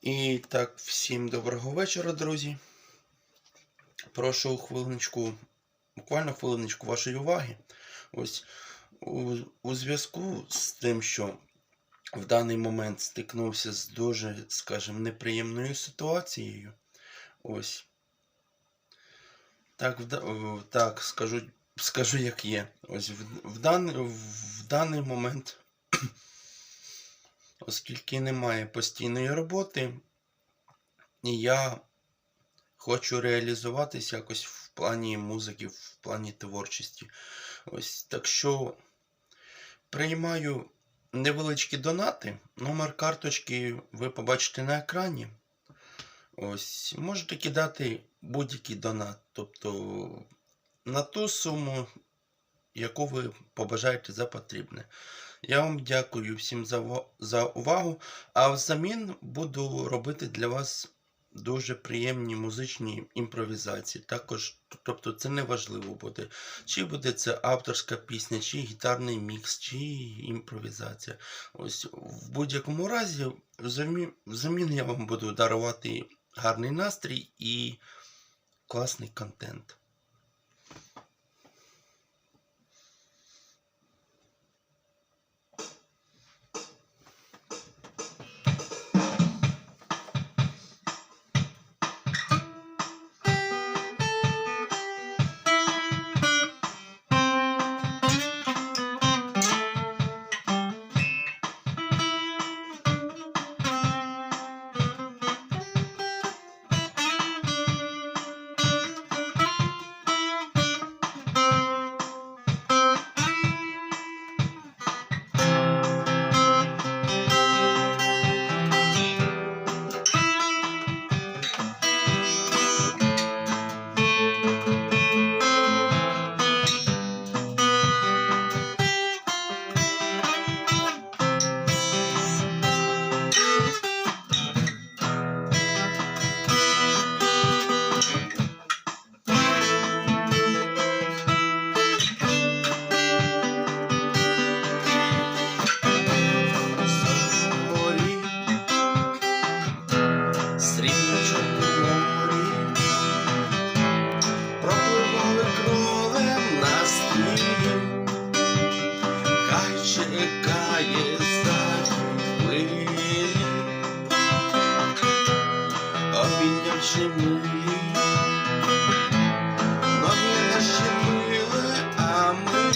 І так, всім доброго вечора, друзі. Прошу хвилиночку, буквально хвилиночку вашої уваги. Ось у, у зв'язку з тим, що в даний момент стикнувся з дуже, скажімо, неприємною ситуацією. Ось. Так, в, так скажу, скажу, як є. Ось в, в, дан, в даний момент, оскільки немає постійної роботи, і я хочу реалізуватись якось в плані музики, в плані творчості. Ось так що приймаю невеличкі донати. Номер карточки ви побачите на екрані. Ось, можете кидати будь-який донат, тобто на ту суму, яку ви побажаєте за потрібне. Я вам дякую всім за, за увагу, а взамін буду робити для вас дуже приємні музичні імпровізації. Також, тобто це не важливо буде, чи буде це авторська пісня, чи гітарний мікс, чи імпровізація. Ось в будь-якому разі, взамін, взамін я вам буду дарувати гарний настрій і класний контент. Милі, ноги наші мили, а ми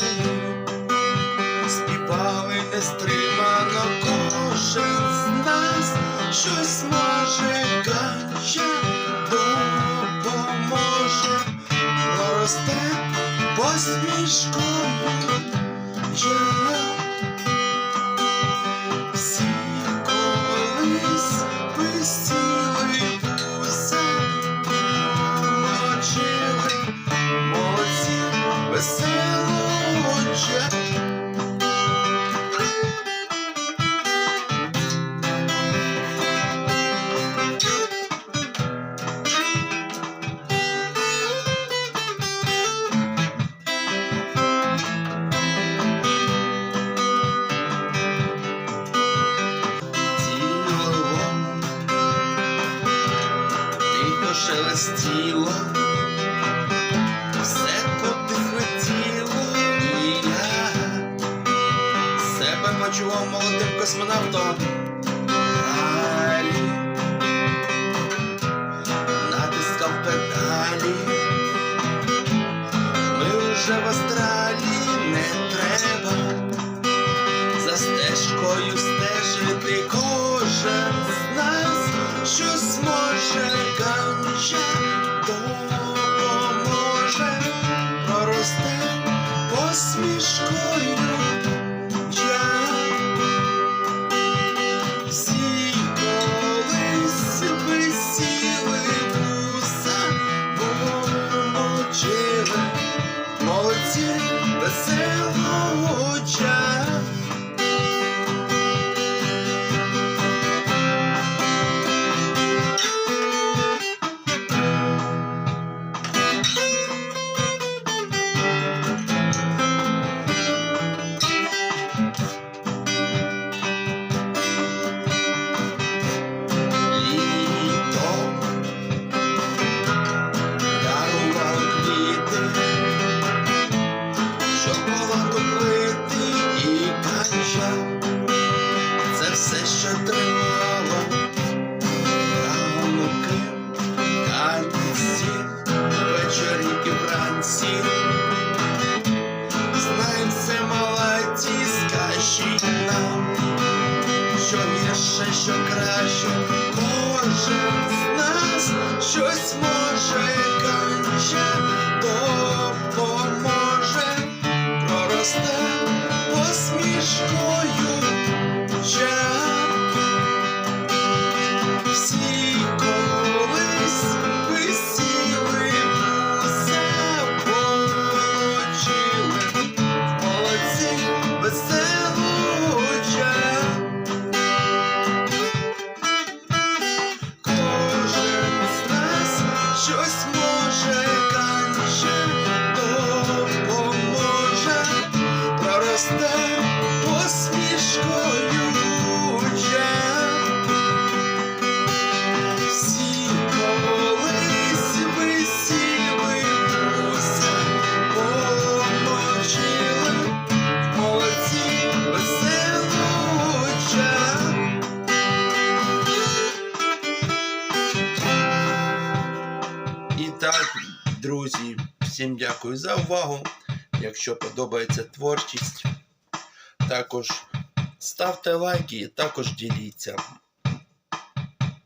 співали нестримано. Кожен з нас щось може каже, допоможе, проросте посмішкою. Себе почував молодим космонавтом. Далі натискав педалі, ми вже в астралі не треба. За стежкою стежити кожен з нас щось може ганче наше, що краще, кожен з нас щось може конче. Всім дякую за увагу. Якщо подобається творчість, також ставте лайки і також діліться.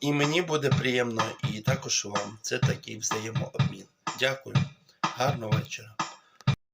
І мені буде приємно, і також вам. Це такий взаємообмін. Дякую. Гарного вечора.